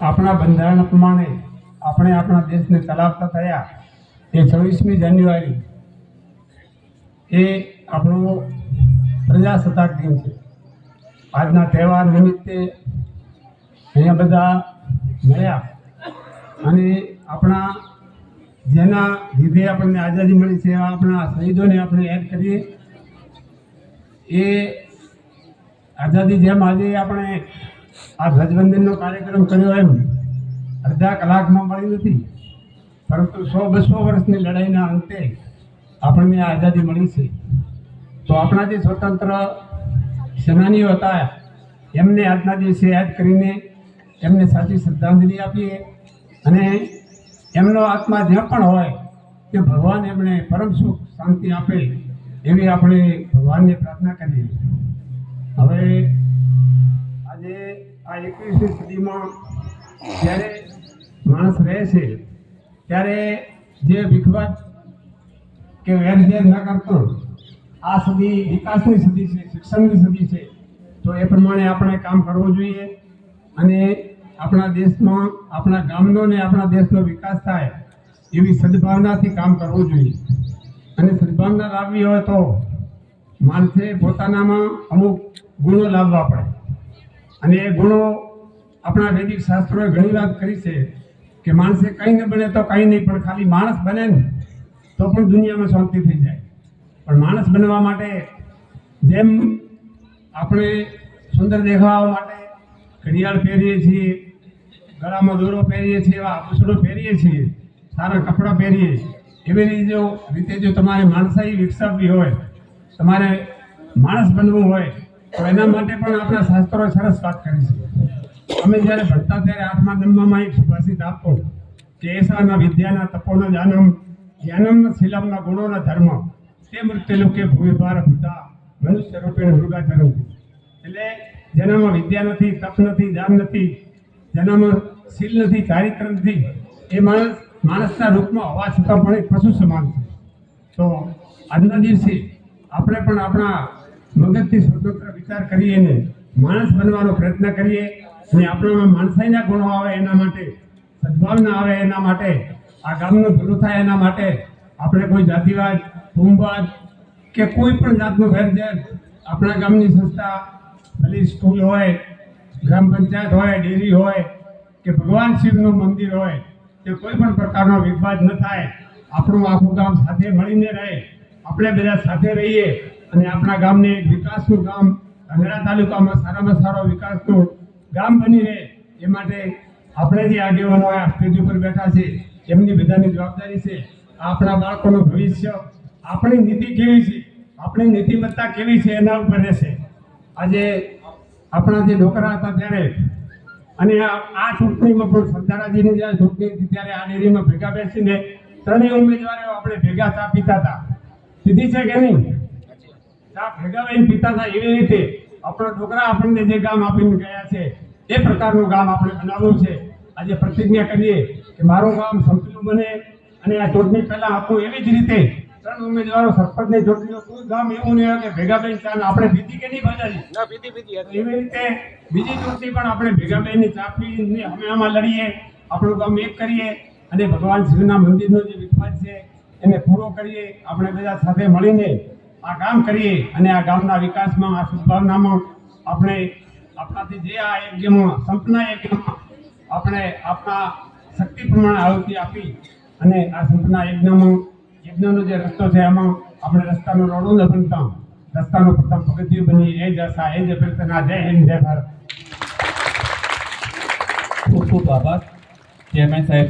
આપણા બંધારણ પ્રમાણે આપણે આપણા દેશને ચલાવતા થયા એ છવ્વીસમી જાન્યુઆરી એ આપણો પ્રજાસત્તાક દિન છે. આજના તહેવાર નિમિત્તે અહીંયા બધા મળ્યા અને આપણા જેના લીધે આપણને આઝાદી મળી છે, આપણા શહીદોને આપણે યાદ કરીએ. એ આઝાદી જેમ આજે આપણે આ ધ્વજવંદનનો કાર્યક્રમ કર્યો એમ અડધા કલાકમાં મળી નથી. પરંતુ સો બસો વર્ષની લડાઈના અંતે આપણને આઝાદી મળી છે. તો આપણા જે સ્વતંત્ર સેનાનીઓ હતા, એમને આજના દિવસે યાદ કરીને એમને સાચી શ્રદ્ધાંજલિ આપીએ અને એમનો આત્મા જ્યાં પણ હોય કે ભગવાન એમણે પરમ સુખ શાંતિ આપે એવી આપણે ભગવાનને પ્રાર્થના કરીએ. હવે એકવીસમી સદીમાં જ્યારે માણસ રહે છે, ત્યારે જે વિખવાદ કે વેરઝેર ન કરતો, આ સદી વિકાસની સદી છે, શિક્ષણની સદી છે, તો એ પ્રમાણે આપણે કામ કરવું જોઈએ અને આપણા દેશમાં, આપણા ગામનો ને આપણા દેશનો વિકાસ થાય એવી સદભાવનાથી કામ કરવું જોઈએ. અને સદભાવના લાવવી હોય તો માણસે પોતાનામાં અમુક ગુણો લાવવા પડે. અને એ ગુણો આપણા વૈદિક શાસ્ત્રોએ ઘણી વાત કરી છે કે માણસે કંઈ ન બને તો કંઈ નહીં, પણ ખાલી માણસ બને ને, તો પણ દુનિયામાં શાંતિ થઈ જાય. પણ માણસ બનવા માટે જેમ આપણે સુંદર દેખાવા માટે ઘડિયાળ પહેરીએ છીએ, ગળામાં દોરો પહેરીએ છીએ, એવા આભૂષણો પહેરીએ છીએ, સારા કપડાં પહેરીએ, એવી રીતે જો રીતે જો તમારે માણસાઈ વિકસાવવી હોય, તમારે માણસ બનવું હોય તો એના માટે પણ આપણા શાસ્ત્રો સરસ વાત કરી છે. અમે જ્યારે ભણતા ત્યારે આઠમા નવમામાં એક સુભાષિત આપતો કે એસાના વિદ્યાના તપોના જાનમ જ્ઞાનમ શીલમના ગુણોના ધર્મ, તે મૃત્યુ લોકે ભૂમિભાર ભૂતા, મનુષ્ય રૂપેણ મૃગાચરણ એટલે જેનામાં વિદ્યા નથી, તપ નથી, જાન નથી, જેનામાં શીલ નથી, ચારિત્ર નથી, એ માણસ, માણસના રૂપમાં હોવા છતાં પણ એક પશુ સમાન છે. તો આજના દિવસે આપણે પણ આપણા મગજથી સ્વતંત્ર વિચાર કરીએ ને માણસ બનવાનો પ્રયત્ન કરીએ, અને આપણામાં માણસાઈના ગુણો આવે એના માટે, સદભાવના આવે એના માટે, આ ગામનું ભલું થાય એના માટે, આપણે કોઈ જાતિવાદ ભૂમવાદ કે કોઈ પણ જાતનો વેરઝેર આપણા ગામની સંસ્થા, ભલે સ્કૂલ હોય, ગ્રામ પંચાયત હોય, ડેરી હોય, કે ભગવાન શિવનું મંદિર હોય, કે કોઈ પણ પ્રકારનો વિવાદ ન થાય, આપણું આખું ગામ સાથે મળીને રહે, આપણે બધા સાથે રહીએ અને આપણા ગામને વિકાસનું ગામ અંધેરા તાલુકામાં સારામાં સારો વિકાસનું ગામ બની રહે એ માટે આપણે જે આગેવાનો આ સ્ટેજ ઉપર બેઠા છે, એમની બધાની જવાબદારી છે, આપણા બાળકોનું ભવિષ્ય, આપણી નીતિ કેવી છે, આપણી નીતિમત્તા કેવી છે એના ઉપર રહેશે. આજે આપણા જે ડોકરા હતા ત્યારે અને આ ચૂંટણીમાં પણ સરદારાજીની જ્યારે ચૂંટણી હતી ત્યારે આ ડેરીમાં ભેગા બેસીને ત્રણેય ઉમેદવારો આપણે ભેગા ચા પીતા હતા. સીધી છે કે નહીં? ચા ભેગા પીતા હતા એવી રીતે આપણા છોકરા આપણને જે ગામ આપીને ગયા છે એ પ્રકારનું ગામ આપણે બનાવવું છે. આજે પ્રતિજ્ઞા કરીએ કે મારું ગામ સંપલું બને અને આ ચૂંટણી પહેલાં આપણું એવી જ રીતે. ત્રણ ઉમેદવારો સરપંચની ચૂંટણીઓ કોઈ ગામ એવું નહીં હોય કે ભેગા બેન ચા આપણે પીધી કે નહીં ભજાજી ના પીધી પીધી એવી રીતે બીજી ચૂંટણી પણ આપણે ભેગા ચા પીને અમે આમાં લડીએ આપણું ગામ એક કરીએ અને ભગવાન શિવના મંદિરનો જે વિશ્વાસ છે એને પૂરો કરીએ. આપણે બધા સાથે મળીને આ કામ કરીએ અને આ ગામના વિકાસમાં, આ સદભાવનામાં આપણે આપણાથી જે આ યજ્ઞમાં સંપના યજ્ઞમાં આપણે આપણા શક્તિ પ્રમાણે આહુતિ આપી અને આ સંપના યજ્ઞમાં યજ્ઞનો જે રસ્તો છે એમાં આપણે રસ્તાનો રોડો ન બનતા. રસ્તાનું પ્રથમ પગથિયું બની એ જ આશા, એ જ અભ્યર્થના. જય હિન્દ, જય ભારત. ખૂબ ખૂબ આભાર. ચેરમેન સાહેબ